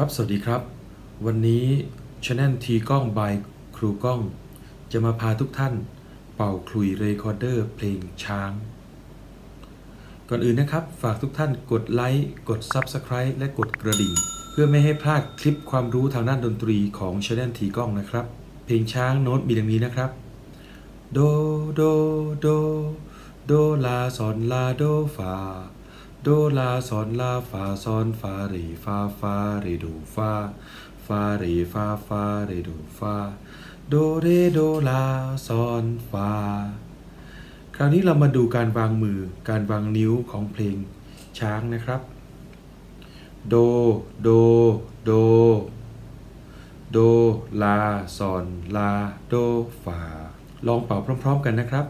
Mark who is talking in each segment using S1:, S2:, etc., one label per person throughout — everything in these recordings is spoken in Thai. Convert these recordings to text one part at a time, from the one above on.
S1: ครับ สวัสดีครับ วันนี้ช anel ทีกล้อง by ครูกล้อง จะมาพาทุกท่านเป่าคลุยเรคคอร์เดอร์เพลงช้าง ก่อนอื่นนะครับ ฝากทุกท่านกดไลค์ กด Subscribe และกดกระดิ่ง เพื่อไม่ให้พลาดคลิปความรู้ทางด้านดนตรีของช anel ทีกล้องนะครับ เพลงช้างโน้ตมีดังนี้นะครับ โด โด โด โด ลา ซอน ลา โด ฟา โดลาซอนลาฟาซอนฟาเรฟาฟาเรโดฟาฟาเรฟาฟาเรโดฟาโดเรโดลาซอนฟาคราวนี้เรามาดูการวางมือการวางนิ้วของเพลงช้างนะครับ โด โด โด โด ลาซอน ลา โด ฟา ลองเป่าพร้อม ๆ กันนะครับ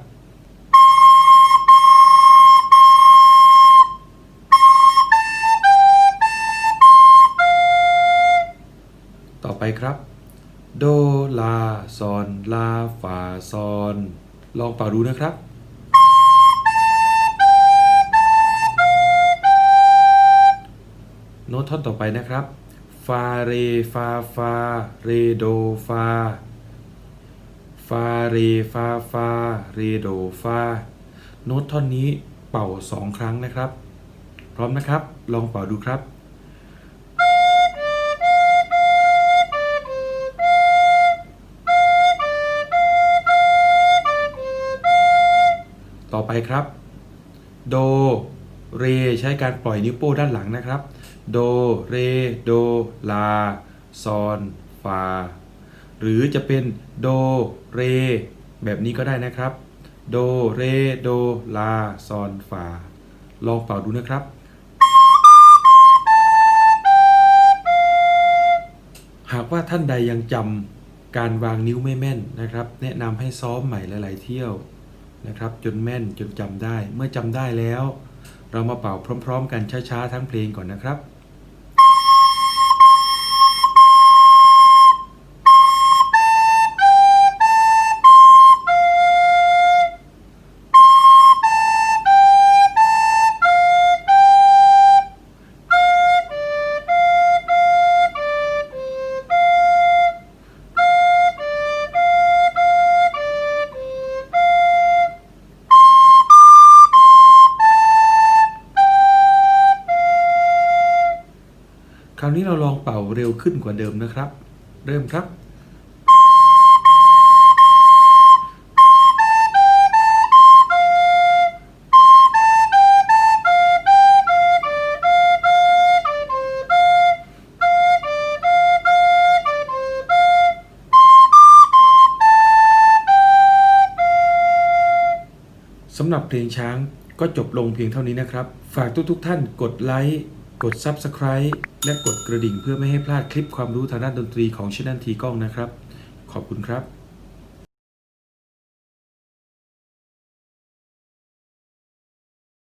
S1: ต่อไปครับ โดลาซอนลาฟาซอน ลองเป่าดูนะครับโน้ตท่อนต่อไปนะครับ ฟาเร ฟา ฟา เรโด ฟา ฟาเร ฟา ฟา เรโด ฟา โน้ตท่อนนี้เป่าสองครั้งนะครับ พร้อมนะครับ ลองเป่าดูครับ ครับ โด เร ใช้การปล่อยนิ้วโป้ด้านหลังนะครับ โด เร โด ลา ซอน ฟา หรือจะเป็นโด เร แบบนี้ก็ได้นะครับ โด เร โด ลา ซอน ฟา ลองเป่าดูนะครับหากว่าท่านใดยังจำการวางนิ้วไม่แม่นนะครับ แนะนำให้ซ้อมใหม่หลาย ๆ เที่ยว นะครับ จนแม่นจนจำได้ เมื่อจำได้แล้ว เรามาเป่าพร้อม ๆ กันช้าๆทั้งเพลงก่อนนะครับาวนี้เราลองเป่าเร็วขึ้นกว่าเดิมนะครับ เริ่มครับ สำหรับเพลงช้างก็จบลงเพียงเท่านี้นะครับ ฝากทุกๆทท่านกดไลค์ ด Subscribe และกดกระดิ่งเพื่อไม่ให้พลาดคลิปความรู้ทางด้านดนตรีของช anel ทีกล้องนะครับ ขอบคุณครับ